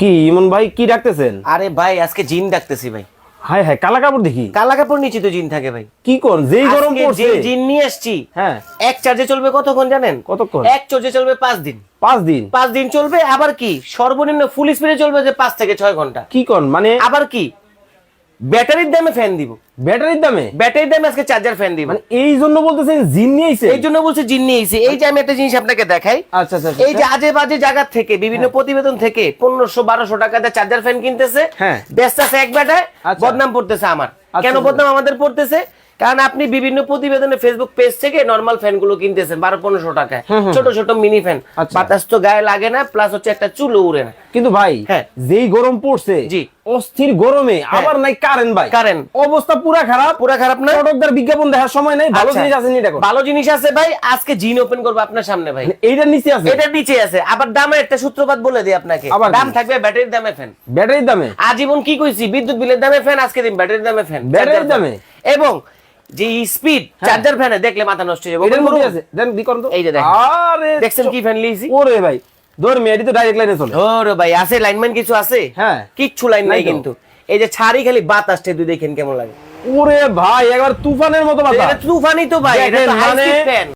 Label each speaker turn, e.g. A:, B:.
A: কি ইমন ভাই কি ডাকতেছেন?
B: আরে ভাই আজকে জিন ডাকতেছি ভাই।
A: হায় হায় কালা কাপড় দেখি।
B: কালা কাপড় নিচে তো জিন থাকে ভাই।
A: কি কর যেই গরম পড়ছে।
B: যে জিন নিয়ে আসছি।
A: হ্যাঁ।
B: এক চার্জে চলবে কতক্ষণ জানেন?
A: কতক্ষণ?
B: এক চার্জে চলবে পাঁচ দিন।
A: পাঁচ দিন?
B: পাঁচ দিন চলবে আবার কি? সর্বনিম্ন ফুল স্পিডে চলবে যে পাঁচ থেকে ছয় ঘণ্টা।
A: কি কর মানে
B: আবার কি? ব্যাটারির দামে ফ্যান দিব।
A: ব্যাটারির দামে?
B: ব্যাটারির দামে আজকে চার্জার ফ্যান দিব।
A: মানে এই জন্য বলতেছে জিন নিয়ে আইছে
B: এই জন্য বলছে জিন নিয়ে এসেছি এই যে আমি একটা জিনিস আপনাকে দেখাই।
A: আচ্ছা আচ্ছা
B: এই যে আজে বাজে জায়গা থেকে বিভিন্ন প্রতিবেদন থেকে পনেরোশো বারোশো টাকা দিয়ে চার্জার ফ্যান কিনতেছে।
A: হ্যাঁ।
B: ব্যস্ত আছে এক বেটায়
A: আচ্ছা।
B: বদনাম পড়তেছে আমার।
A: আচ্ছা,
B: কেন
A: আচ্ছা।
B: বদনাম আমাদের পড়তেছে কারণ আপনি বিভিন্ন প্রতিবেদনে ফেসবুক পেজ থেকে নর্মাল ফ্যানগুলো কিনতেছেন বারো পনেরোশো টাকায়। ছোট ছোট মিনি ফ্যান
A: আচ্ছা।
B: বাতাস তো গায়ে লাগে না প্লাস হচ্ছে একটা চুলো উড়ে না।
A: কিন্তু ভাই
B: হ্যাঁ।
A: যেই গরম পড়ছে
B: জি।
A: অস্থির গরমে আবার নাই কারেন্ট ভাই।
B: Current।
A: অবস্থা পুরা খারাপ।
B: পুরা খারাপ না।
A: প্রোডাক্টদার বিজ্ঞাপন দেখার সময় নাই ভালো
B: আচ্ছা।
A: জিনিস আছে নি দেখো।
B: ভালো জিনিস আছে ভাই আজকে জিন ওপেন করব আপনার সামনে ভাই।
A: এইটা নিচে আছে।
B: এটা নিচে আছে। আবার দামে একটা সূত্রপাত বলে দিই আপনাকে। দাম থাকবে ব্যাটারির দামে ফ্যান
A: ব্যাটারির দামে?
B: আজীবন কি কইছি? বিদ্যুৎ বিলের দামে ফ্যান আজকে দিন ব্যাটারির দামে ফ্যান
A: ব্যাটারির দামে?
B: এবং যে স্পিড চার্জার ফ্যানে দেখলে মাথা নষ্ট হয়ে যাবে
A: দেন দি করুন তো?
B: এই যে দেখেন।
A: আরে
B: দেখছেন কি ফ্যান লিয়েছি
A: ওরে ভাই ধর মেয়েটি তো ডাইরেক্ট লাইনে চলে।
B: ওরে ভাই আছে লাইনম্যান কিছু আছে?
A: হ্যাঁ।
B: কিচ্ছু লাইন নাই কিন্তু। এই যে ছাড়ি খালি বাতাসটা দুই দেখেন কেমন লাগে।
A: ওরে ভাই একবার তুফানের মতো বাতাস।
B: তুফানই তুফানি তো ভাই এটা হাই স্পিড ফ্যান